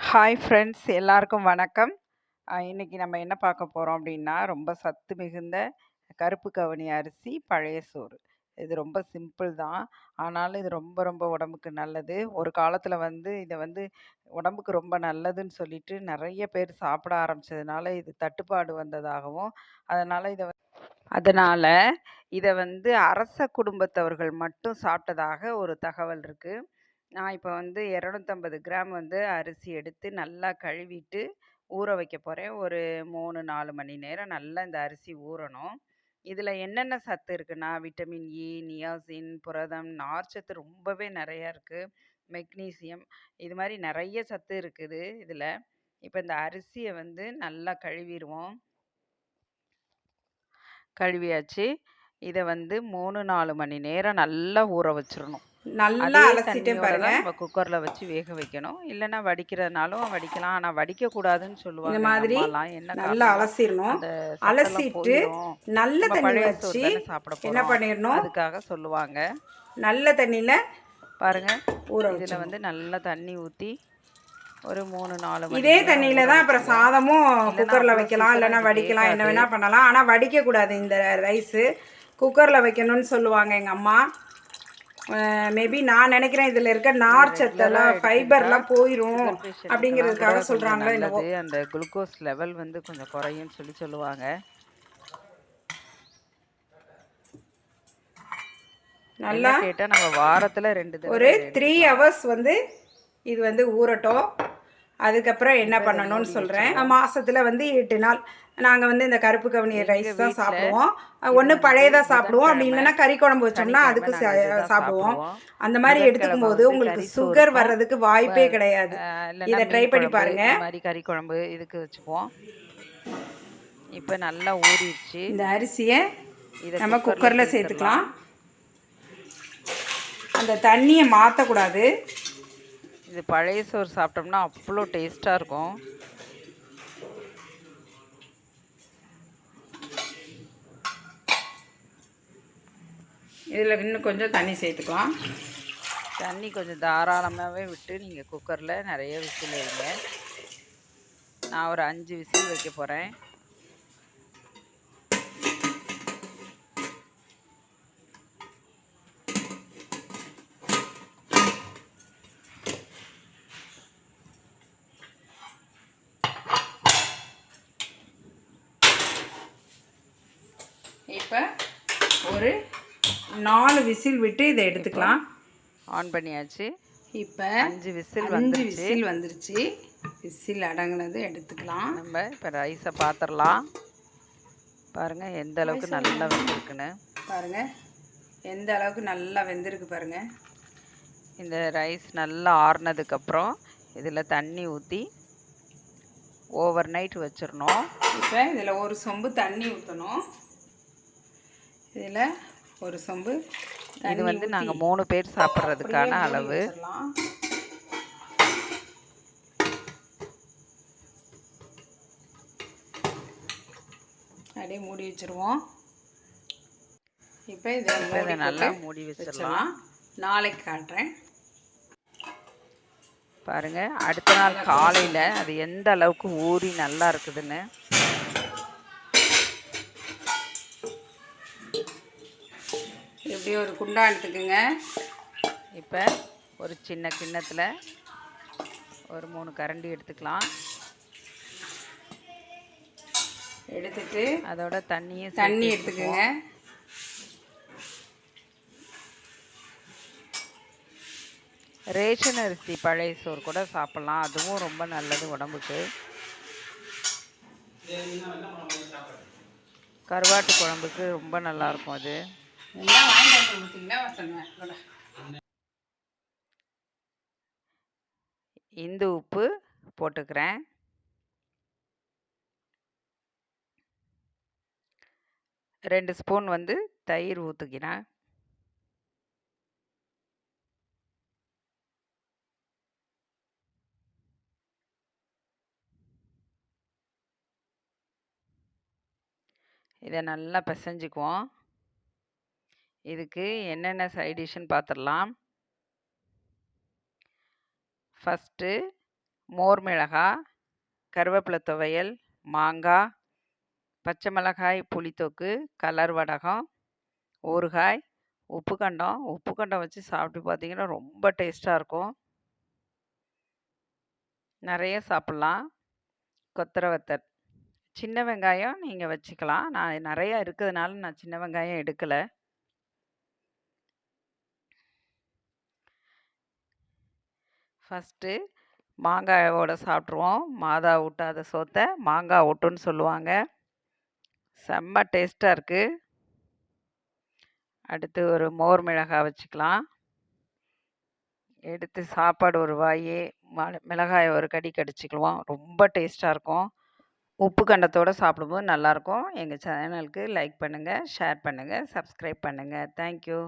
Hi friends எல்லாருக்கும் வணக்கம். இன்றைக்கி இன்னைக்கு நம்ம என்ன பார்க்க போகிறோம் அப்படின்னா ரொம்ப சத்து மிகுந்த கருப்பு கவனி அரிசி பழைய சோறு. இது ரொம்ப சிம்பிள் தான். ஆனாலும் இது ரொம்ப ரொம்ப உடம்புக்கு நல்லது. ஒரு காலத்தில் வந்து இதை வந்து உடம்புக்கு ரொம்ப நல்லதுன்னு சொல்லிட்டு நிறைய பேர் சாப்பிட ஆரம்பித்ததுனால இது தட்டுப்பாடு வந்ததாகவும் அதனால் இதை அதனால் இதை வந்து அரச குடும்பத்தவர்கள் மட்டும் சாப்பிட்டதாக ஒரு தகவல் இருக்குது நான் இப்போ வந்து 250 கிராம் வந்து அரிசி எடுத்து நல்லா கழுவிட்டு ஊற வைக்க போகிறேன் ஒரு மூணு நாலு மணி நேரம் நல்லா இந்த அரிசி ஊறணும். இதில் என்னென்ன சத்து இருக்குன்னா விட்டமின் இ நியாசின் புரதம் நார்ச்சத்து ரொம்பவே நிறையா இருக்குது மெக்னீசியம் இது மாதிரி நிறைய சத்து இருக்குது இதில். இப்போ இந்த அரிசியை வந்து நல்லா கழுவிடுவோம் கழுவியாச்சு. இதை வந்து மூணு நாலு மணி நேரம் நல்லா ஊற வச்சிடணும் நல்லா தண்ணியோட பாருங்க. நம்ம குக்கரில் வச்சு வேக வைக்கணும். இல்லைன்னா வடிக்கிறதுனாலும் வடிக்கலாம். ஆனால் வடிக்கக்கூடாதுன்னு சொல்லுவாங்க இந்த எங்க மாதிரி நல்லா அலசிடணும். அலசிட்டு நல்ல தண்ணி வச்சு என்ன பண்ணிடணும்? அதுக்காக சொல்லுவாங்க. நல்ல தண்ணியில் பாருங்க. ஊற இதில் வந்து நல்லா தண்ணி ஊற்றி ஒரு மூணு நாலு இதே தண்ணியில தான் அப்புறம் சாதமும் குக்கரில் வைக்கலாம். இல்லைன்னா வடிக்கலாம். என்ன வேணால் பண்ணலாம். ஆனால் வடிக்கக்கூடாது இந்த ரைஸு குக்கரில் வைக்கணும்னு சொல்லுவாங்க எங்கள் அம்மா. மேபி நான் நினைக்கிறேன் இதில் இருக்க நார் சத்தெல்லாம் ஃபைபர்லாம் போயிடும் அப்படிங்கிறதுக்காக சொல்கிறாங்களோ என்னவோ. அந்த குளுக்கோஸ் லெவல் வந்து கொஞ்சம் குறையும்னு சொல்லி சொல்லுவாங்க. நல்லா கேட்டால் நம்ம வாரத்தில் ரெண்டு ஒரு த்ரீ ஹவர்ஸ் வந்து இது வந்து ஊறட்டும். அதுக்கப்புறம் என்ன பண்ணணும்னு சொல்கிறேன் மாசத்துல வந்து எட்டு நாள் நாங்கள் வந்து இந்த கருப்பு கவுனி ரைஸ் தான் சாப்பிடுவோம். ஒன்று பழையதாக சாப்பிடுவோம். அப்படி இல்லைன்னா கறி குழம்பு வச்சோம்னா அதுக்கு சாப்பிடுவோம். அந்த மாதிரி எடுத்துக்கும் போது உங்களுக்கு சுகர் வர்றதுக்கு வாய்ப்பே கிடையாது. இதை ட்ரை பண்ணி பாருங்க. மாதிரி கறி குழம்பு இதுக்கு வச்சுப்போம். இப்போ நல்லா ஊறிடுச்சு. இந்த அரிசியை நம்ம குக்கரில் சேர்த்துக்கலாம். அந்த தண்ணியை மாற்றக்கூடாது இது பழைய சோறு சாப்பிட்டோம்னா அவ்வளோ டேஸ்ட்டாக இருக்கும். இதில் இன்னும் கொஞ்சம் தண்ணி சேர்த்துக்கலாம். தண்ணி கொஞ்சம் தாராளமாகவே விட்டு நீங்கள் குக்கரில் நிறைய விசில் வைங்க நான் ஒரு அஞ்சு விசில் வைக்க போகிறேன். இப்போ ஒரு நாலு விசில் விட்டு இதை எடுத்துக்கலாம். ஆன் பண்ணியாச்சு. இப்போ அஞ்சு விசில் அஞ்சு விசில் வந்துருச்சு. விசில் அடங்குனது எடுத்துக்கலாம். நம்ம இப்போ ரைஸை பார்த்துடலாம் பாருங்கள் எந்த அளவுக்கு நல்லா வெந்திருக்குன்னு. பாருங்க எந்த அளவுக்கு நல்லா வெந்திருக்கு பாருங்க. இந்த ரைஸ் நல்லா ஆறுனதுக்கப்புறம் இதில் தண்ணி ஊற்றி ஓவர் நைட் வச்சிடணும். இப்போ இதில் ஒரு சொம்பு தண்ணி ஊற்றணும் இதில் ஒரு சொம்பு இது வந்து நாங்கள் மூணு பேர் சாப்பிட்றதுக்கான அளவு. அப்படியே மூடி வச்சிருவோம். இப்போ இதை நல்லா மூடி வச்சிடலாம். நாளைக்கு காட்டுறேன். பாருங்க அடுத்த நாள் காலையில் அது எந்த அளவுக்கு ஊறி நல்லா இருக்குதுன்னு. இப்படி ஒரு குண்டா எடுத்துக்குங்க. இப்போ ஒரு சின்ன கிண்ணத்தில் ஒரு மூணு கரண்டி எடுத்துக்கலாம். எடுத்துட்டு அதோட தண்ணியும் தண்ணி எடுத்துக்குங்க. ரேஷன் அரிசி பழைய சோறு கூட சாப்பிட்லாம். அதுவும் ரொம்ப நல்லது உடம்புக்கு. கருவாட்டு குழம்புக்கு ரொம்ப நல்லா இருக்கும் அது. எல்லாம் வாங்கிட்டு வந்து கொடுத்தீங்கன்னா இந்து உப்பு போட்டுக்கிறேன். ரெண்டு ஸ்பூன் வந்து தயிர் ஊற்றிக்கிறேன் இதை நல்லா பிசைஞ்சுக்குவோம். இதுக்கு என்னென்ன சைடிஷ்னு பார்த்துடலாம் ஃபஸ்ட்டு மோர் மிளகாய் கருவேப்பிலை துவையல் மாங்காய் பச்சை மிளகாய் புளித்தொக்கு கலர் வடகம் ஊறுகாய் உப்பு கண்டம். உப்பு கண்டம் வச்சு சாப்பிட்டு பார்த்தீங்கன்னா ரொம்ப டேஸ்ட்டாக இருக்கும். நிறைய சாப்பிட்லாம். கொத்தரவத்தர் சின்ன வெங்காயம் நீங்கள் வச்சுக்கலாம். நான் நிறையா இருக்கிறதுனால நான் சின்ன வெங்காயம் எடுக்கலை. ஃபஸ்ட்டு மாங்காயோட சாப்பிட்ருவோம் மாதா ஊட்டாத சோத்தை மாங்காய் ஊட்டுன்னு சொல்லுவாங்க. செம்ம டேஸ்ட்டாக இருக்குது அடுத்து ஒரு மோர் மிளகாய் வச்சுக்கலாம். எடுத்து சாப்பாடு ஒரு வாய் மிளகாய் ஒரு கடி கடிச்சிக்குவோம் ரொம்ப டேஸ்ட்டாக இருக்கும். உப்பு கண்டத்தோடு சாப்பிடும்போது நல்லாயிருக்கும் எங்கள் சேனலுக்கு லைக் பண்ணுங்கள் ஷேர் பண்ணுங்கள் சப்ஸ்கிரைப் பண்ணுங்கள் தேங்க்யூ